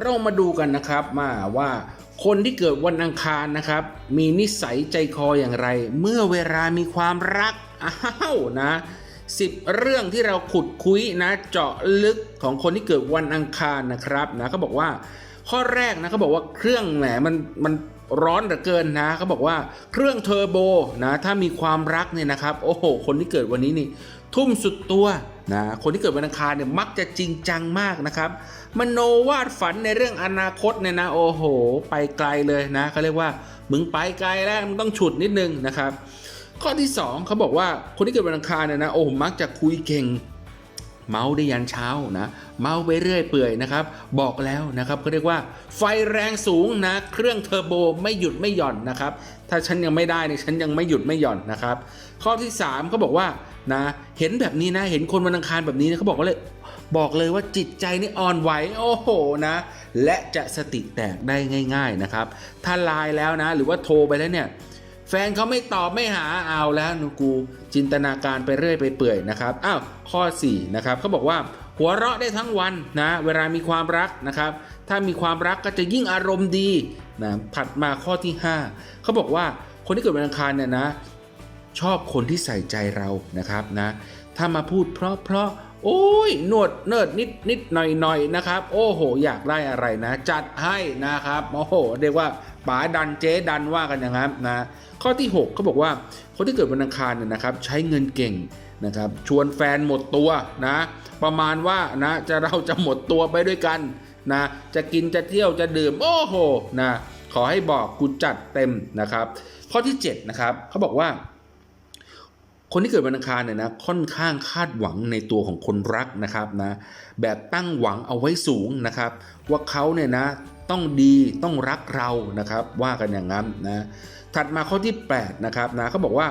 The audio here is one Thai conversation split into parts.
เรามาดูกันนะครับมาว่าคนที่เกิดวันอังคารนะครับ มีนิสัยใจคออย่างไร เมื่อเวลามีความรักอ้าวนะสิบเรื่องที่เราขุดคุยนะ เจาะลึกของคนที่เกิดวันอังคารนะครับนะเขาบอกว่า ข้อแรกนะเขาบอกว่าเครื่องแหมมันมันร้อนเหลือเกินนะเขาบอกว่าเครื่องเทอร์โบนะถ้ามีความรักเนี่ยนะครับ โอ้โห คนที่เกิดวันนี้นี่ ทุ่มสุดตัว นะคนที่เกิดวันอังคารเนี่ยมักจะจริงจังมากนะครับมโนวาดฝันในเรื่องอนาคตเนี่ยนะโอ้โห ไปไกลเลยนะเขาเรียกว่ามึงไปไกลแล้วมึงต้องฉุดนิดนึงนะครับ ข้อที่สองเขาบอกว่าคนที่เกิดวันอังคารเนี่ยนะโอ้โหมักจะคุยเก่งเมาได้ยันเช้านะเมาไปเรื่อยเปื่อยนะครับ บอกแล้วนะครับเขาเรียกว่า ไฟแรงสูงนะ เครื่องเทอร์โบไม่หยุดไม่หย่อนนะครับ ถ้าฉันยังไม่ได้เนี่ยฉันยังไม่หยุดไม่หย่อนนะครับ ข้อที่3เขาบอกว่า นะเห็นแบบนี้นะเห็นคนวันอังคารแบบนี้นะเขาบอกว่าเลยบอกเลยว่าจิตใจนี่อ่อนไหวโอ้โหนะ และจะสติแตกได้ง่าย ๆนะครับ ถ้าไลน์แล้วนะ หรือว่าโทรไปแล้วเนี่ยแฟนเขาไม่ตอบไม่หาเอาแล้วนูกูจินตนาการไปเรื่อยไปเปื่อยนะครับอ้าวข้อ4นะครับเขาบอกว่าหัวเราะได้ทั้งวันนะเวลามีความรักนะครับ ถ้ามีความรักก็จะยิ่งอารมณ์ดีนะถัดมาข้อที่ 5เขาบอกว่าคนที่เกิดวันอังคารเนี่ยนะ ชอบคนที่ใส่ใจเรานะครับนะ ถ้ามาพูดเพราะเพราะโอ้ยหนวดเนิดนิดนิดหน่อยหน่อยนะครับ โอ้โห อยากได้อะไรนะ จัดให้นะครับโอ้โหเรียกว่าป๋าดันเจ๊ดันว่ากันอย่างนั้นนะข้อที่6เขาบอกว่าคนที่เกิดวันอังคารเนี่ยนะครับใช้เงินเก่งนะครับชวนแฟนหมดตัวนะ ประมาณว่านะจะเราจะหมดตัวไปด้วยกันนะจะกินจะเที่ยวจะดื่มโอ้โหนะขอให้บอกกูจัดเต็มนะครับ ข้อที่7นะครับเขาบอกว่า คนที่เกิดวันอังคารเนี่ยนะค่อนข้างคาดหวังในตัวของคนรักนะครับนะแบบตั้งหวังเอาไว้สูงนะครับ ว่าเขาเนี่ยนะต้องดีต้องรักเรานะครับ ว่ากันอย่างนั้นนะถัดมาข้อที่8นะครับนะเขาบอกว่า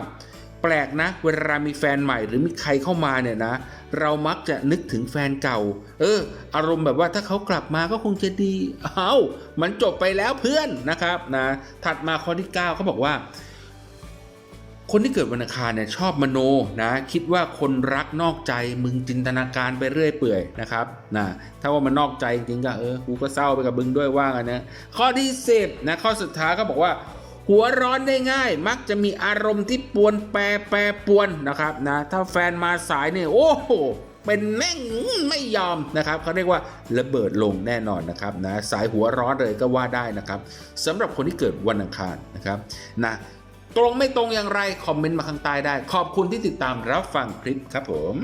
แปลกนะเวลามีแฟนใหม่หรือมีใครเข้ามาเนี่ยนะเรามักจะนึกถึงแฟนเก่า เออ อารมณ์แบบว่าถ้าเขากลับมาก็คงจะดีเอ้ามันจบไปแล้วเพื่อนนะครับนะถัดมาข้อที่ 9เขาบอกว่า คนที่เกิดวันอังคารเนี่ยชอบมโนนะคิดว่าคนรักนอกใจมึงจินตนาการไปเรื่อยเปื่อยนะครับนะถ้าว่ามันนอกใจจริงก็เออกูก็เศร้าไปกับมึงด้วยว่ากันนะข้อที่10นะข้อสุดท้ายก็บอกว่าหัวร้อนได้ง่าย มักจะมีอารมณ์ที่ปวนแปรแปรปวนนะครับนะถ้าแฟนมาสายเนี่ยโอ้โหเป็นแม่งไม่ยอมนะครับเขาเรียกว่าระเบิดลงแน่นอนนะครับนะสายหัวร้อนเลยก็ว่าได้นะครับสำหรับคนที่เกิดวันอังคารนะครับนะ ตรงไม่ตรงอย่างไร คอมเมนต์มาข้างใต้ได้ ขอบคุณที่ติดตามรับฟังคลิปครับผม